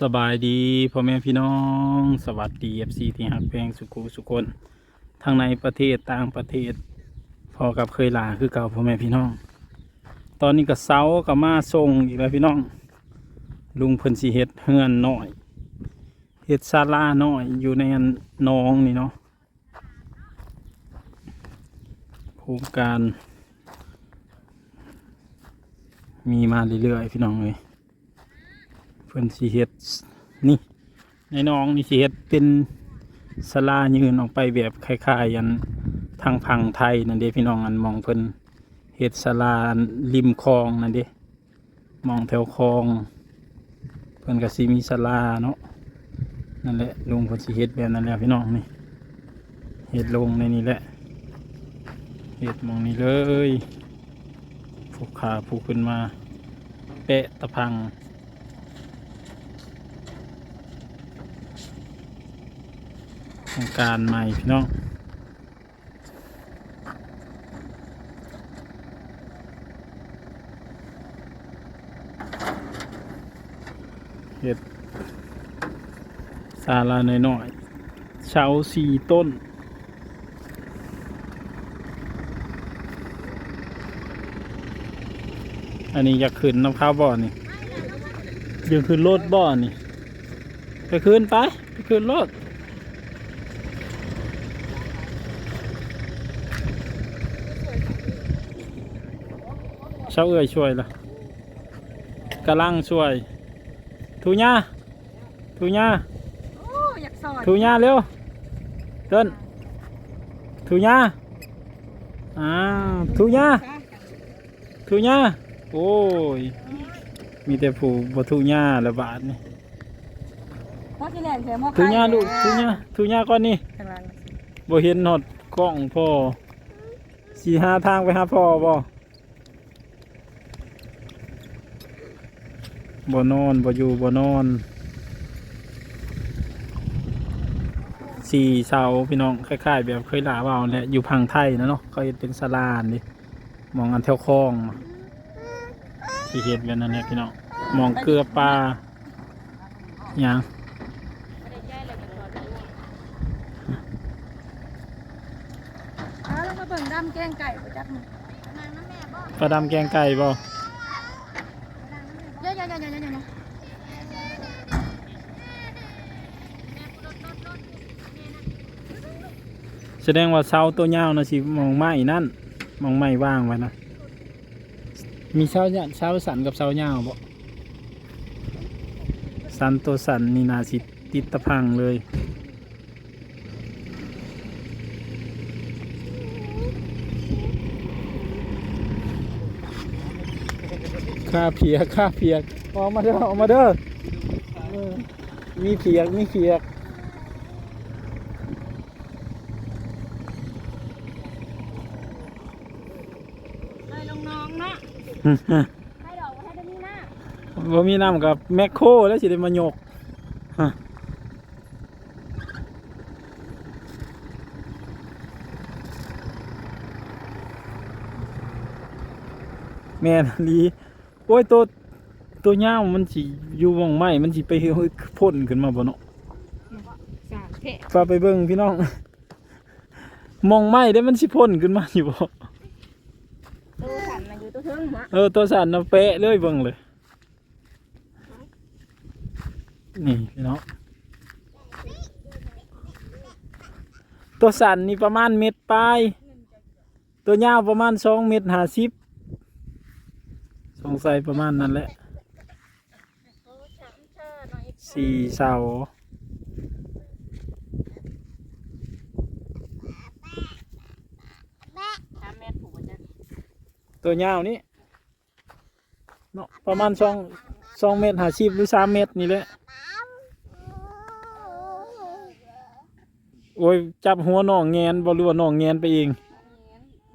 สบายดีพ่อแม่พี่น้อง สวัสดีเอฟซีที่หักแพงสุขุสุคนทั้งในประเทศต่างประเทศ พอกับเคยลาคือเก่าพ่อแม่พี่น้อง ตอนนี้ก็เสากับมาส่งอีกแล้วพี่น้อง ลุงเพิ่นสิเฮ็ดเฮือนน้อยเฮ็ดศาลาหน้อยอยู่ในนหน้องนี่เนาะโครงการ มีมาเรื่อยๆพี่น้องเลย เพิ่นสิเฮ็ดนี่ ในน้องนี่สิเฮ็ดเป็นศาลายืนออกไปแบบคล้ายๆอันทางพังไทยนั่นเด้พี่น้องอันมองเพิ่นเฮ็ดศาลาริมคลองนั่นเด้มองแถวคลอง เพิ่นก็สิมีศาลาเนาะนั่นแหละลงเพิ่นสิเฮ็ดแบบนั้นแหละพี่น้องนี่เฮ็ดลงในนี้แหละเฮ็ดมองนี้เลยผูกขาผูกขึ้นมา เปะตะพัง โครงการใหม่พี่น้องเห็ดซาลาหน่อยๆเสาสี่ต้นอันนี้อยากขึ้นน้ำข้าวบ่อนี่ยากขึ้นรถบ่อนี่ ไปขึ้นไป ไปขึ้นรถาเอ่ยช่วยละกำลังช่วย ทูญ่าทูญ่าโอ้อยากสอนทูญ่าเร็วเต้นทูญ่าอ้าวทูญ่าทูญ่าโอ้ย มีแต่ผู้บ่ทูญ่าละบาทนี่เพราะที่แหลนเสียหมอทูญ่าลูกทูญ่าทูญ่าก่อนนี่ข้างหลังบ่เห็นหนอดกล้องพ่อสีหาทางไปหาพ่อบ่ บ่นอนบ่อยู่บ่นอนสี่เสาพี่น้องคล้ายๆ แบบเคยลาเว่าแหละอยู่พังไทยนะเนาะเขาเฮ็ดเป็นศาลาอันนี่มองอันแถวคลองสิเฮ็ดแบบนั้นแหละพี่น้องมองเกลือปลาหยังอ้าวแล้วมาเบิ่งดำแกงไก่ประจักษ์มั้งปลาดำแกงไก่บ่ เยอะๆๆๆๆๆ แสดงว่าเสาตัวยาวนะสิมองไม้นั่นมองไม้ว่างไว้นะมีเสาเนี่ยเสาสันกับเสายาวบ่สันตัวสันนี่นาสิติดตะพังเลยข้าเพียข้าเพียออกมาเด้อออกมาเด้อเออมีเพียกมีเพียก ให้น้องๆเนาะ ให้ดอกให้ได้มีหน้าว่ามีน้ำกับแมคโครแล้วสิได้มาโยกฮะแม่นอีหลีโอ้ยตัวตัวย่าวมันสิอยู่วงไม้มันสิไปเฮ้ยพ่นขึ้นมาบ่เนาะสามเพะพาไปเบิ่งพี่น้องมองไม้ได้มันสิพ่นขึ้นมาอยู่บ่ตู้ ขันมันอยู่ตู้ทึ่งหมะเออตัวสั่นนะเป๊ะเลยเบิ่งเลย นี่พี่น้องตัวสันนี่ประมาณเม็ดปลาย ตัวยาวประมาณสองเม็ดห้าสิบสงสัยประมาณนั้นแหละสี่เสา สามเมตรผูกประจักษ์ ตัวยาวนี่เนาะประมาณสองสองเมตรห้าสิบหรือสามเมตรนี่แหละโอ้ยจับหัวน้องแงนบ่รู้ว่าน้องแงนไปเอง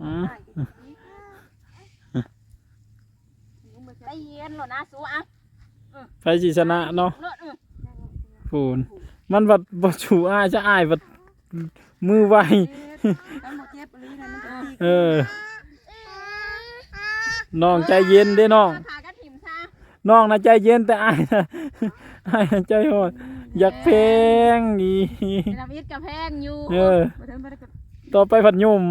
อ๋อได้เย็นหรอนะสู้อะไฟสิชนะเนาะเลิศอือพูนมันบัดบ่ชูอ้ายจะอ้ายบัดมือไวทั้งหมดเจ็บปลีนะมันจะเออ น้องใจเย็นเด้น้อง พากันถิ่มซะน้องน่ะใจเย็นแต่อ้ายน่ะอ้ายน่ะใจโหดอยากเพลงอีน้ำอิดกับแพงอยู่เออ บ่ทันบ่ได้กดต่อไปผัดยุ่ม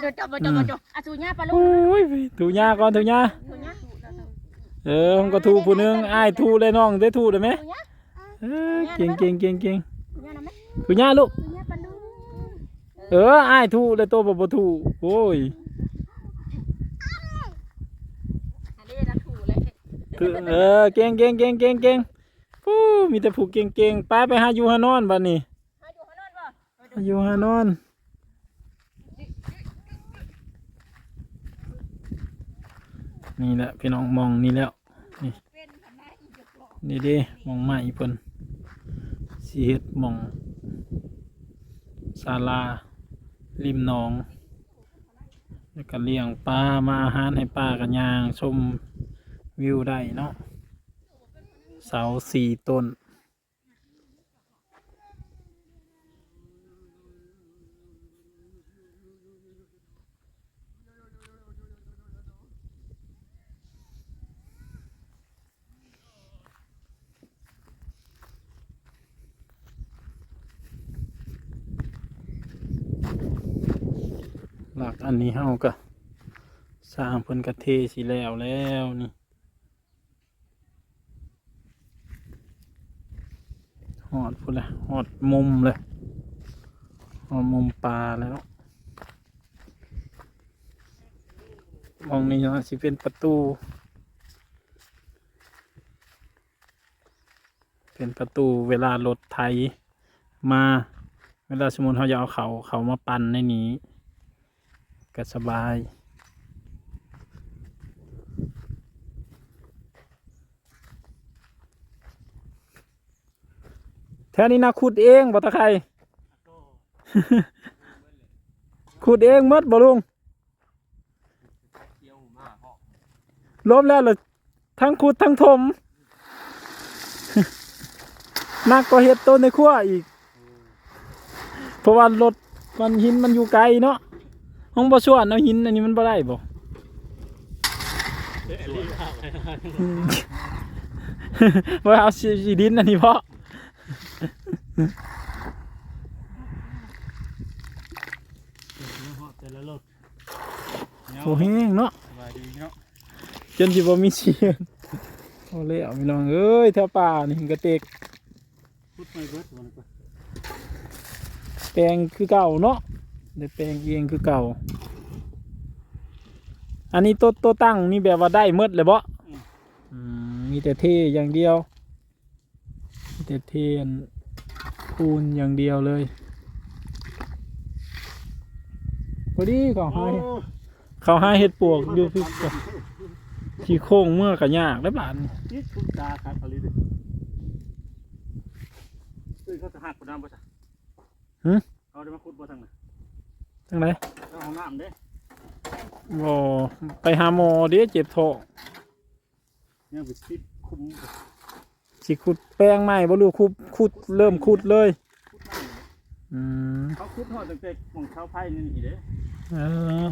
เดี๋ยวจบบ่จบบ่จบอะสูญญาปลาลูโอ้กยถูหญ้าก่อนถูหญ้าสูญญาเออผมก็ถูผู้หนึงอ้ายถูเลยน้องได้ถูได้ไหมสูญญาเออเก่งเก่งเก่งเก่งสูญญานะแม่ถูหญ้าลูก สูญญาปลาลูกเอออ้ายถูเลยตัวบ่บ่ถูโอ้ย อันนี้นะถูเลย ถูเออเก่งเก่งเก่งเก่งเก่งฟู้มีแต่ผู้เก่งเก่งไปไปหาอยู่หานอนบัดนี้มาอยู่ข้างนอกบ่หาอยู่หานอนนี่แหละพี่น้องมองนี่แล้วนี่นี่เด้มองใหม่เพิ่นสีเฮ็ดหมองศาลาริมหนองแล้วก็เลี้ยงปลามาอาหารให้ปลากันยางชม วิวได้เนาะเสาสี่ต้น หลักอันนี้เฮาก็สร้างเพิ่นกระเทสิแล้วแล้วนี่หอดพุ่นเลย หอดมุมเลยหอดมุมปลาแล้ว มองนี่นะสิเป็นประตู เป็นประตูเวลารถไถมา เวลาสมมุติเขาจะเอาเขาเขามาปั่นในนี้ก็สบาย แถวนี้นะขุดเองบ่ตะไคร่ขุดเองมดบ่ลุงรวมแล้วเลยทั้งขุดทั้งถมนักก็เฮ็ดต้นในครัวอีก เพราะว่ารถมันหินมันอยู่ไกลเนาะห้องบ่ส่วนเอาหินอันนี้มันบ่ได้บ่อืมบ่เอาสีดินอันนี้เพาะ แต่ละรถโอ้แห้งเนาะสบายดีเนาะจนสิบ่มีเสียงโอ้เลยเอาพี่น้องเอ้ยแถวป่านี่กระเตกพุดไม่เบิดวันก็แปลงคือเก่าเนาะได้แปลงเองคือเก่า อันนี้ตัวตัวตั้งนี่แบบว่าได้หมดเลยบ่อืมมีแต่เทอย่างเดียว มีแต่เทอัน ปูนอย่างเดียวเลยพอดีเขาให้เขาให้เห็ดปวกอยู่ที่ที่โค้งเมื่อกะยากได้บาดนี่นี่คุณตาครับอะไรดิคือเขาจะหักกระดานบ่จ้ะเขาจะมาขุดบ่ทางน่ะจังไรเจ้าของน้ำเด้บ่ไปหาหมอเดี๋ยวเจ็บท้องยังไปติดคุม สิขุดแป้งใหม่บ่รู้ขุดขุดเริ่มขุดเลยขุดน้ำอืมเขาขุดหอดตั้งแต่ของชาวไผ่นี่นี่เด้เออ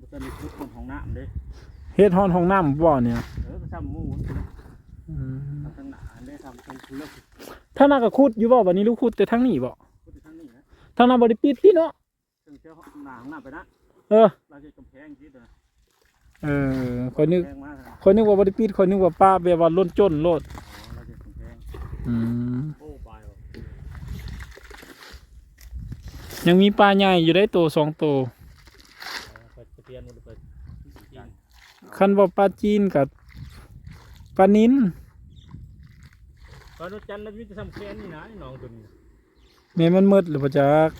บ่จะมีขุดของของน้ำเด้เฮ็ดฮ้อนห้องน้ำบ่เนี่ยเออก็ทำหมูนอืมทำทางหนาเด้ทำทางคือเลือกถ้าน่าก็ขุดอยู่บ่บัดนี้ลูกขุดแต่ทางนี้บ่ขุดที่ทางนี้นะทางนั้นบ่ได้ปิดติเนาะถึงเจ้าหนาของน้ำไปนะเออเราจะกำแพงคิดนะเออข้อยนึกกำแพงมาทางข้อยนึกว่าบ่ได้ปิดข้อยนึกว่าป้าแบบว่าล้นจนโลด เราจะกำแพง อืมโอ้ไปว่ะยังมีปลาใหญ่อยู่ได้โตสองโตเปิดเตียนมันเปิดคันว่าปลาจีนกับปลานินตอนจันทร์เราจะทำแค่นี้นะนี่น้องตัวนี้แม่มันมืดหรือบ่จัก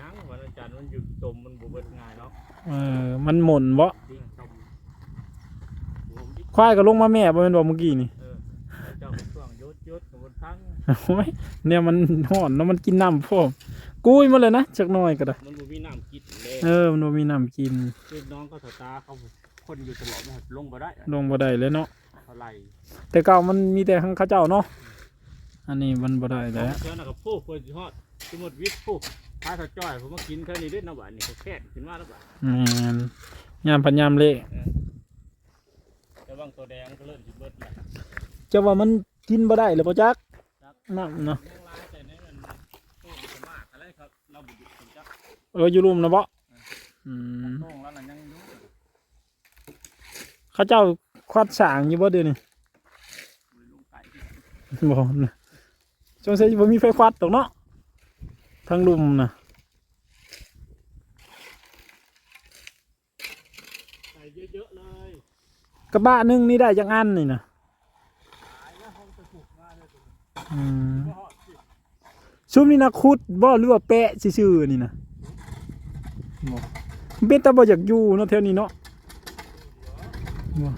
ยังวันจันทร์มันอยู่ตมมันบวเบิดง่ายเนาะเออมันหม่นบ่ดิ้งชมรวมดิควายก็ลงมาแม่บ่แม่นบ่เมื่อกี้นี่ โอ้ยเนี่ยมันห่อนแล้วมันกินน้ำพร้อมกุ้ยมาเลยนะจักหน่อยก็ได้มันบ่มีน้ำกินเลยเออมันบ่มีน้ำกินคือน้องก็สตาร์เขาคนอยู่ตลอดมันลงบ่ได้ลงบ่ได้เลยเนาะเขาไล่แต่เก่ามันมีแต่ข้างเขาเจ้าเนาะอันนี้มันบ่ได้แล้วเจ้าน่ะกับผู้เปิดฮอดสมมุติวิทย์ผู้พาเขาจ้อยผมมากินแค่นี้เด้อนะบ้านนี่เขาแค่ขึ้นมาแล้วบ้านแม่นยามพันยามเละแต่วังตัวแดงก็เริ่มสิเบิดแล้วจะว่ามันกินบ่ได้หรือบ่จัก น้ำเนาะยังลายแต่ในนั้นตู้สมากอะไรครับเราบุญสมจักเอออยู่รุมนะบ่อืมโต้งแล้วนั่นยังอยู่เขาเจ้าควัดสางอยู่บ่เดี๋ยวนี้บริลุงไก่ที่บ่นะสงสัยบ่มีไฟควัดตอกเนาะทางรุมนะกระบะหนึงนี่ได้จังอันนี่นะ ซุมนี่นะคุดบ่หรือว่าแปะซื่อๆนี่นะบ่มันเป็นตาบ่อยากอยู่เนาะแถวนี้เนาะบ่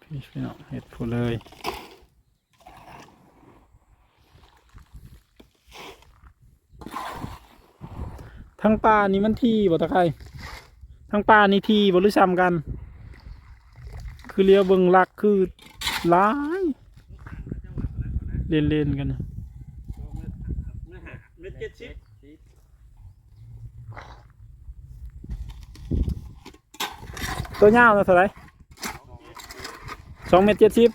พี่พี่น้องเฮ็ดผู้เลย ทั้งปลานี่มันทีบ่ตะไคร่ทั้งปลานี่ทีบ่หรือซ้ำกัน คือเลี้ยวเบิ่งหลักคือหลายเล่นเล่นๆกันตัวยาวนะเท่าไหร่สองเมตรเจ็ดสิบ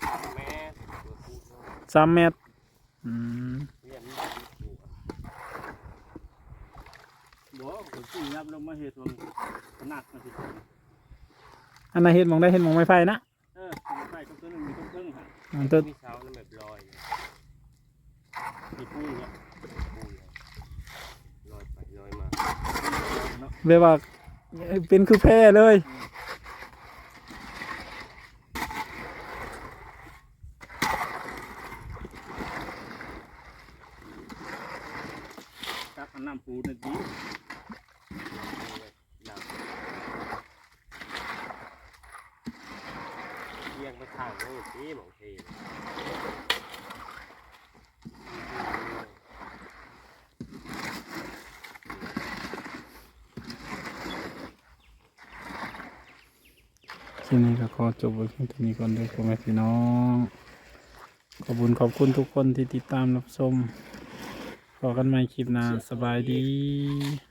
สามเมตรอืม บอกผม สี่ยับลงมาเหตุวงขนาดมาสิอันนั้นเห็นมองได้เห็นมองไม่ไฟนะเออมีไฟก็ตัวหนึงมีต้นครึ่งค่ะอันตัวมีเสานั่นแบบลอยเนี่ยมีปุ้ยเนี่ยปูเนี่ยลอยไปลอยมาเนาะเรียกว่าเป็นคือแพร่เลย กักอันน้ำปูนั่นดี ดำเอียงไป ข้างโน้นนี่มองเทนทีนี้ก็ขอจบไว้เพียงเท่านี้ก่อนเด้อพ่อแม่พี่น้อง ขอบคุณขอบคุณทุกคนที่ติดตามรับชมพอกันใหม่คลิปหน้าสบายดี